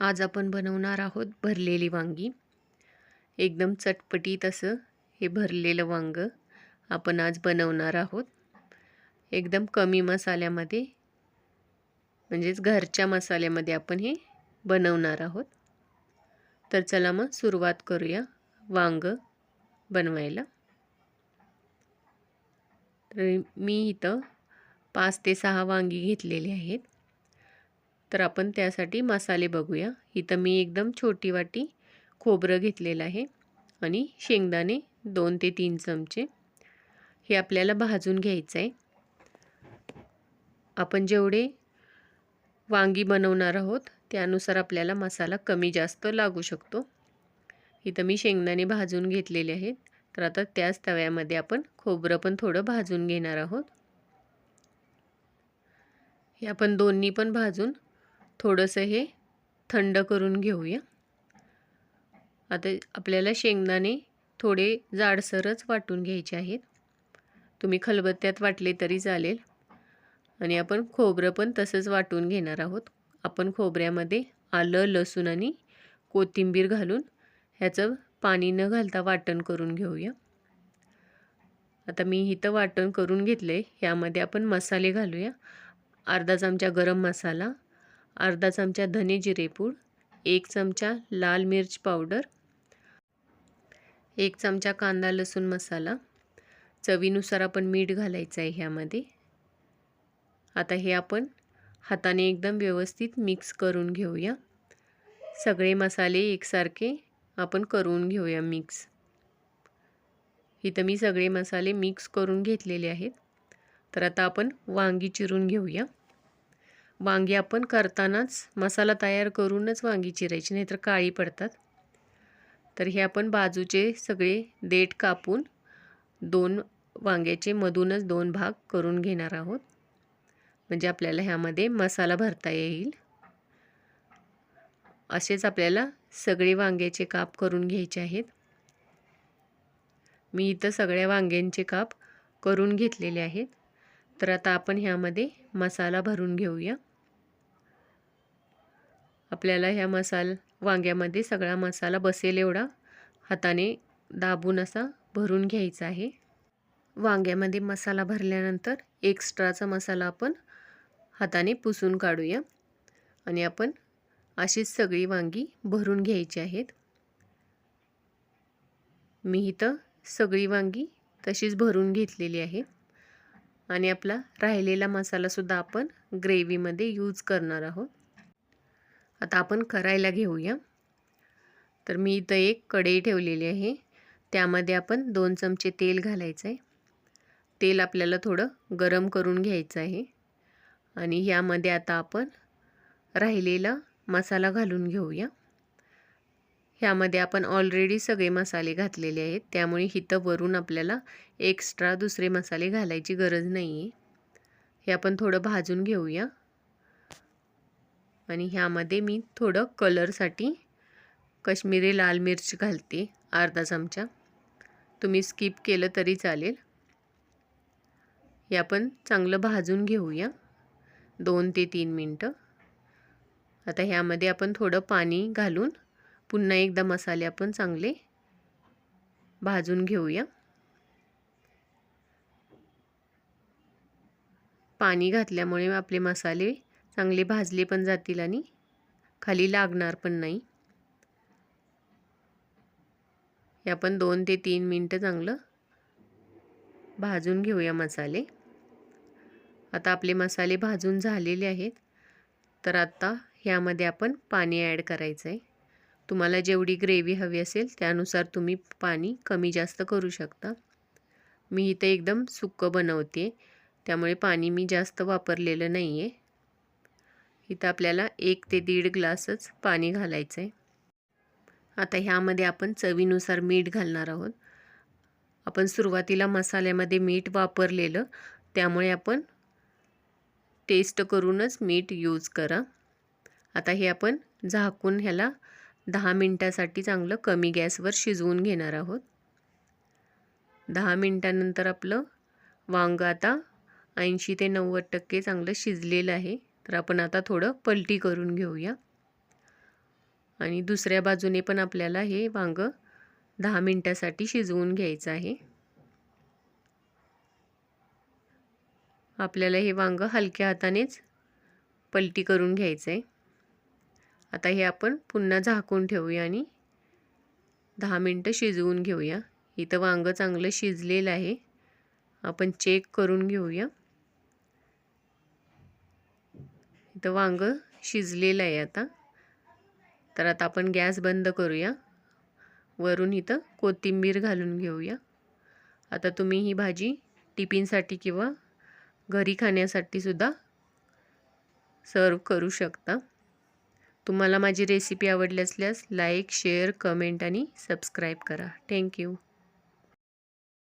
आज आपण बनवणार आहोत भरलेली वांगी. एकदम चटपटीत असं हे भरलेलं वांग आपण आज बनवणार आहोत. एकदम कमी मसाल्यामध्ये म्हणजेच घरच्या मसाल्यामध्ये आपण हे बनवणार आहोत. तर चला मग सुरुवात करूया वांग बनवायला. तर मी इथं पाच ते सहा वांगी घेतलेली आहेत. तर आपण त्यासाठी मसाले बघूया. इथं मी एकदम छोटी वाटी खोबरं घेतलेलं आहे आणि शेंगदाणे दोन ते तीन चमचे. हे आपल्याला भाजून घ्यायचं आहे आपण जेवढे वांगी बनवणार आहोत त्यानुसार आपल्याला मसाला कमी जास्त लागू शकतो. इथं मी शेंगदाणे भाजून घेतलेले आहेत. तर आता त्याच तव्यामध्ये आपण खोबरं पण थोडं भाजून घेणार आहोत. हे आपण दोन्ही पण भाजून थोडंसं हे थंड करून घेऊया. आता आपल्याला शेंगदाणे थोडे जाडसरच वाटून घ्यायचे आहेत. तुम्ही खलबत्त्यात वाटले तरी चालेल. आणि आपण खोबरं पण तसंच वाटून घेणार आहोत. आपण खोबऱ्यामध्ये आलं लसूण आणि कोथिंबीर घालून ह्याचं पाणी न घालता वाटण करून घेऊया. आता मी इथं वाटण करून घेतलं आहे ह्यामध्ये आपण मसाले घालूया. अर्धा चमचा गरम मसाला अर्धा चमचा धने जिरेपूड एक चमचा लाल मिर्च पावडर एक चमचा कांदा लसूण मसाला. चवीनुसार आपण मीठ घालायचं आहे ह्यामध्ये. आता हे आपण हाताने एकदम व्यवस्थित मिक्स करून घेऊया. सगळे मसाले एकसारखे आपण करून घेऊया मिक्स. इथं मी सगळे मसाले मिक्स करून घेतलेले आहेत. तर आता आपण वांगी चिरून घेऊया. वांगी आपण करतानाच मसाला तयार करूनच वांगी चिरायची नाहीतर काळी पडतात. तर हे आपण बाजूचे सगळे देठ कापून दोन वांग्याचे मधूनच दोन भाग करून घेणार आहोत. म्हणजे आपल्याला ह्यामध्ये मसाला भरता येईल. असेच आपल्याला सगळे वांग्याचे काप करून घ्यायचे आहेत. मी इथं सगळ्या वांग्यांचे काप करून घेतलेले आहेत. तर आता आपण ह्यामध्ये मसाला भरून घेऊया. आपल्याला ह्या मसाल वांग्यामध्ये सगळा मसाला बसेल एवढा. हाताने दाबून असा भरून घ्यायचा आहे. वांग्यामध्ये मसाला भरल्यानंतर एक्स्ट्राचा मसाला आपण हाताने पुसून काढूया. आणि आपण अशीच सगळी वांगी भरून घ्यायची आहेत. मी इथं सगळी वांगी तशीच भरून घेतलेली आहे. आणि आपला राहिलेला मसालासुद्धा आपण ग्रेव्हीमध्ये यूज करणार आहोत. आता आपण करायला घेऊया. तर मी इथं एक कढई ठेवलेली आहे. त्यामध्ये आपण दोन चमचे तेल घालायचं आहे तेल आपल्याला थोडं गरम करून घ्यायचं आहे. आणि ह्यामध्ये आता आपण राहिलेला मसाला घालून घेऊया. ह्यामध्ये आपण ऑलरेडी सगळे मसाले घातलेले आहेत. त्यामुळे इथं वरून आपल्याला एक्स्ट्रा दुसरे मसाले घालायची गरज नाही आहे हे आपण थोडं भाजून घेऊया. आणि ह्यामध्ये मी थोडं कलरसाठी कश्मीरी लाल मिर्च घालते अर्धा चमचा. तुम्ही स्किप केलं तरी चालेल. हे आपण चांगलं भाजून घेऊया दोन ते तीन मिनटं. आता ह्यामध्ये आपण थोडं पाणी घालून पुन्हा एकदा मसाले आपण चांगले भाजून घेऊया. पाणी घातल्यामुळे आपले मसाले चांगले भाजले पण जातील आणि खाली लागणार पण नाही. हे आपण दोन ते तीन मिनटं चांगलं भाजून घेऊया मसाले. आता आपले मसाले भाजून झालेले आहेत. तर आता ह्यामध्ये आपण पाणी ॲड करायचं आहे तुम्हाला जेवढी ग्रेव्ही हवी असेल त्यानुसार तुम्ही पाणी कमी जास्त करू शकता. मी इथं एकदम सुक्कं बनवते त्यामुळे पाणी मी जास्त वापरलेलं नाही आहे इथं आपल्याला एक ते दीड ग्लासच पाणी घालायचं आहे आता ह्यामध्ये आपण चवीनुसार मीठ घालणार आहोत. आपण सुरुवातीला मसाल्यामध्ये मीठ वापरलेलं त्यामुळे आपण टेस्ट करूनच मीठ यूज करा. आता हे आपण झाकून ह्याला दहा मिनटासाठी चांगलं कमी गॅसवर शिजवून घेणार आहोत. दहा मिनटानंतर आपलं वांग आता ऐंशी ते नव्वद टक्के चांगलं शिजलेलं आहे. तर आपण आता थोडं पलटी करून घेऊया. आणि दुसऱ्या बाजूने पण आपल्याला हे वांगं दहा मिनटासाठी शिजवून घ्यायचं आहे. आपल्याला हे वांगं हलक्या हातानेच पलटी करून घ्यायचं आहे आता हे आपण पुन्हा झाकून ठेवूया आणि दहा मिनटं शिजवून घेऊया. इथं वांगं चांगलं शिजलेलं आहे. आपण चेक करून घेऊया. इथं वांगं शिजलेलं आहे आता. तर आता आपण गॅस बंद करूया. वरून इथं कोथिंबीर घालून घेऊया. आता तुम्ही ही भाजी टिफिनसाठी किंवा घरी खाण्यासाठी सुद्धा सर्व करू शकता. तुम्हाला माझी रेसिपी आवडली असल्यास लाईक शेअर कमेंट आणि सबस्क्राईब करा. Thank you